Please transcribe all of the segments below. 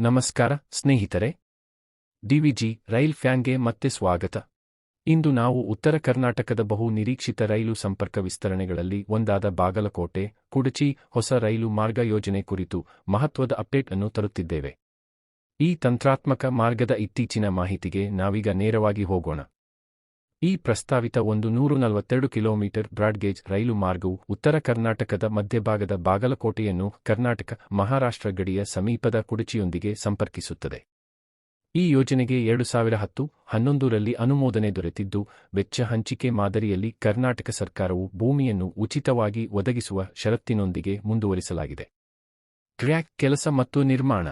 ನಮಸ್ಕಾರ, ಸ್ನೇಹಿತರೆ. ಡಿವಿಜಿ ರೈಲ್ ಫ್ಯಾನ್ಗೆ ಮತ್ತೆ ಸ್ವಾಗತ. ಇಂದು ನಾವು ಉತ್ತರ ಕರ್ನಾಟಕದ ಬಹು ನಿರೀಕ್ಷಿತ ರೈಲು ಸಂಪರ್ಕ ವಿಸ್ತರಣೆಗಳಲ್ಲಿ ಒಂದಾದ ಬಾಗಲಕೋಟೆ, ಕುಡಚಿ ಹೊಸ ರೈಲು ಮಾರ್ಗ ಯೋಜನೆ ಕುರಿತು ಮಹತ್ವದ ಅಪ್ಡೇಟ್ ಅನ್ನು ತರುತ್ತಿದ್ದೇವೆ. ಈ ತಂತ್ರಾತ್ಮಕ ಮಾರ್ಗದ ಇತ್ತೀಚಿನ ಮಾಹಿತಿಗೆ ನಾವೀಗ ನೇರವಾಗಿ ಹೋಗೋಣ. ಈ ಪ್ರಸ್ತಾವಿತ ಒಂದು ನೂರು ನಲವತ್ತೆರಡು ಕಿಲೋಮೀಟರ್ ಬ್ರಾಡ್ಗೇಜ್ ರೈಲು ಮಾರ್ಗವು ಉತ್ತರ ಕರ್ನಾಟಕದ ಮಧ್ಯಭಾಗದ ಬಾಗಲಕೋಟೆಯನ್ನು ಕರ್ನಾಟಕ ಮಹಾರಾಷ್ಟ್ರ ಗಡಿಯ ಸಮೀಪದ ಕುಡಚಿಯೊಂದಿಗೆ ಸಂಪರ್ಕಿಸುತ್ತದೆ. ಈ ಯೋಜನೆಗೆ ಎರಡು ಸಾವಿರ ಹತ್ತು ಹನ್ನೊಂದರಲ್ಲಿ ಅನುಮೋದನೆ ದೊರೆತಿದ್ದು, ವೆಚ್ಚ ಹಂಚಿಕೆ ಮಾದರಿಯಲ್ಲಿ ಕರ್ನಾಟಕ ಸರ್ಕಾರವು ಭೂಮಿಯನ್ನು ಉಚಿತವಾಗಿ ಒದಗಿಸುವ ಷರತ್ತಿನೊಂದಿಗೆ ಮುಂದುವರಿಸಲಾಗಿದೆ. ಟ್ರ್ಯಾಕ್ ಕೆಲಸ ಮತ್ತು ನಿರ್ಮಾಣ.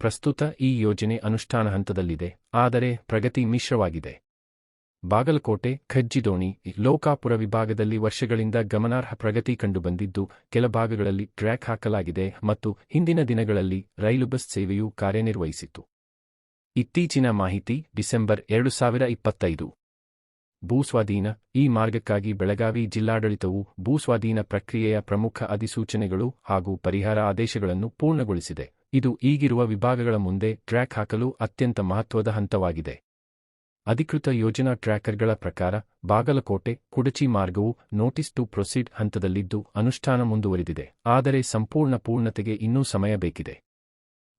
ಪ್ರಸ್ತುತ ಈ ಯೋಜನೆ ಅನುಷ್ಠಾನ ಹಂತದಲ್ಲಿದೆ, ಆದರೆ ಪ್ರಗತಿ ಮಿಶ್ರವಾಗಿದೆ. ಬಾಗಲಕೋಟೆ, ಖಜ್ಜಿದೋಣಿ, ಲೋಕಾಪುರ ವಿಭಾಗದಲ್ಲಿ ವರ್ಷಗಳಿಂದ ಗಮನಾರ್ಹ ಪ್ರಗತಿ ಕಂಡುಬಂದಿದ್ದು, ಕೆಲ ಭಾಗಗಳಲ್ಲಿ ಟ್ರ್ಯಾಕ್ ಹಾಕಲಾಗಿದೆ ಮತ್ತು ಹಿಂದಿನ ದಿನಗಳಲ್ಲಿ ರೈಲು ಬಸ್ ಸೇವೆಯೂ ಕಾರ್ಯನಿರ್ವಹಿಸಿತು ಇತ್ತೀಚಿನ ಮಾಹಿತಿ ಡಿಸೆಂಬರ್ ಎರಡು ಸಾವಿರ ಇಪ್ಪತ್ತೈದು. ಭೂಸ್ವಾಧೀನ, ಈ ಮಾರ್ಗಕ್ಕಾಗಿ ಬೆಳಗಾವಿ ಜಿಲ್ಲಾಡಳಿತವು ಭೂಸ್ವಾಧೀನ ಪ್ರಕ್ರಿಯೆಯ ಪ್ರಮುಖ ಅಧಿಸೂಚನೆಗಳು ಹಾಗೂ ಪರಿಹಾರ ಆದೇಶಗಳನ್ನು ಪೂರ್ಣಗೊಳಿಸಿದೆ. ಇದು ಈಗಿರುವ ವಿಭಾಗಗಳ ಮುಂದೆ ಟ್ರ್ಯಾಕ್ ಹಾಕಲು ಅತ್ಯಂತ ಮಹತ್ವದ ಹಂತವಾಗಿದೆ. ಅಧಿಕೃತ ಯೋಜನಾ ಟ್ರ್ಯಾಕರ್ಗಳ ಪ್ರಕಾರ, ಬಾಗಲಕೋಟೆ, ಕುಡಚಿ ಮಾರ್ಗವು ನೋಟಿಸ್ ಟು ಪ್ರೊಸೀಡ್ ಹಂತದಲ್ಲಿದ್ದು ಅನುಷ್ಠಾನ ಮುಂದುವರಿದಿದೆ. ಆದರೆ ಸಂಪೂರ್ಣ ಪೂರ್ಣತೆಗೆ ಇನ್ನೂ ಸಮಯ ಬೇಕಿದೆ.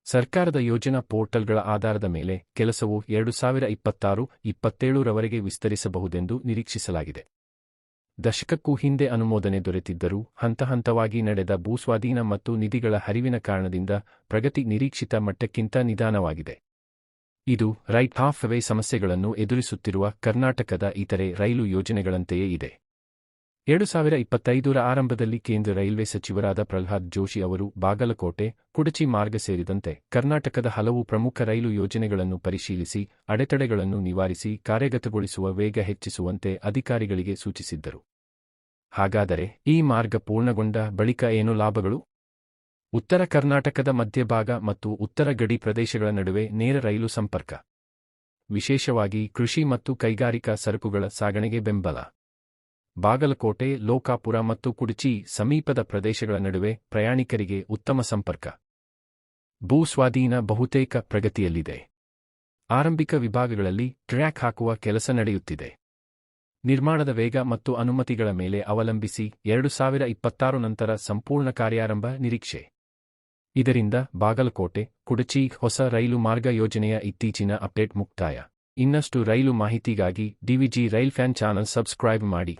ಸರ್ಕಾರದ ಯೋಜನಾ ಪೋರ್ಟಲ್ಗಳ ಆಧಾರದ ಮೇಲೆ ಕೆಲಸವು ಎರಡು ಸಾವಿರ ಇಪ್ಪತ್ತಾರು ಇಪ್ಪತ್ತೇಳರವರೆಗೆ ವಿಸ್ತರಿಸಬಹುದೆಂದು ನಿರೀಕ್ಷಿಸಲಾಗಿದೆ. ದಶಕಕ್ಕೂ ಹಿಂದೆ ಅನುಮೋದನೆ ದೊರೆತಿದ್ದರೂ ಹಂತ ಹಂತವಾಗಿ ನಡೆದ ಭೂಸ್ವಾಧೀನ ಮತ್ತು ನಿಧಿಗಳ ಹರಿವಿನ ಕಾರಣದಿಂದ ಪ್ರಗತಿ ನಿರೀಕ್ಷಿತ ಮಟ್ಟಕ್ಕಿಂತ ನಿಧಾನವಾಗಿದೆ. ಇದು ರೈಟ್ ಹಾಫ್ ವೇ ಸಮಸ್ಯೆಗಳನ್ನು ಎದುರಿಸುತ್ತಿರುವ ಕರ್ನಾಟಕದ ಇತರೆ ರೈಲು ಯೋಜನೆಗಳಂತೆಯೇ ಇದೆ. ಎರಡು ಸಾವಿರ ಇಪ್ಪತ್ತೈದರ ಆರಂಭದಲ್ಲಿ ಕೇಂದ್ರ ರೈಲ್ವೆ ಸಚಿವರಾದ ಪ್ರಹ್ಲಾದ್ ಜೋಶಿ ಅವರು ಬಾಗಲಕೋಟೆ, ಕುಡಚಿ ಮಾರ್ಗ ಸೇರಿದಂತೆ ಕರ್ನಾಟಕದ ಹಲವು ಪ್ರಮುಖ ರೈಲು ಯೋಜನೆಗಳನ್ನು ಪರಿಶೀಲಿಸಿ, ಅಡೆತಡೆಗಳನ್ನು ನಿವಾರಿಸಿ, ಕಾರ್ಯಗತಗೊಳಿಸುವ ವೇಗ ಹೆಚ್ಚಿಸುವಂತೆ ಅಧಿಕಾರಿಗಳಿಗೆ ಸೂಚಿಸಿದ್ದರು. ಹಾಗಾದರೆ ಈ ಮಾರ್ಗ ಪೂರ್ಣಗೊಂಡ ಬಳಿಕ ಏನು ಲಾಭಗಳು? ಉತ್ತರ ಕರ್ನಾಟಕದ ಮಧ್ಯಭಾಗ ಮತ್ತು ಉತ್ತರ ಗಡಿ ಪ್ರದೇಶಗಳ ನಡುವೆ ನೇರ ರೈಲು ಸಂಪರ್ಕ. ವಿಶೇಷವಾಗಿ ಕೃಷಿ ಮತ್ತು ಕೈಗಾರಿಕಾ ಸರಕುಗಳ ಸಾಗಣೆಗೆ ಬೆಂಬಲ. ಬಾಗಲಕೋಟೆ, ಲೋಕಾಪುರ ಮತ್ತು ಕುಡಚಿ ಸಮೀಪದ ಪ್ರದೇಶಗಳ ನಡುವೆ ಪ್ರಯಾಣಿಕರಿಗೆ ಉತ್ತಮ ಸಂಪರ್ಕ. ಭೂಸ್ವಾಧೀನ ಬಹುತೇಕ ಪ್ರಗತಿಯಲ್ಲಿದೆ. ಆರಂಭಿಕ ವಿಭಾಗಗಳಲ್ಲಿ ಟ್ರ್ಯಾಕ್ ಹಾಕುವ ಕೆಲಸ ನಡೆಯುತ್ತಿದೆ. ನಿರ್ಮಾಣದ ವೇಗ ಮತ್ತು ಅನುಮತಿಗಳ ಮೇಲೆ ಅವಲಂಬಿಸಿ ಎರಡು ಸಾವಿರ ಇಪ್ಪತ್ತಾರು ನಂತರ ಸಂಪೂರ್ಣ ಕಾರ್ಯಾರಂಭ ನಿರೀಕ್ಷೆ. ಇದರಿಂದ ಬಾಗಲಕೋಟೆ, ಕುಡಚಿ ಹೊಸ ರೈಲು ಮಾರ್ಗ ಯೋಜನೆಯ ಇತ್ತೀಚಿನ ಅಪ್ಡೇಟ್ ಮುಕ್ತಾಯ. ಇನ್ನಷ್ಟು ರೈಲು ಮಾಹಿತಿಗಾಗಿ DVG rail fan channel subscribe ಮಾಡಿ.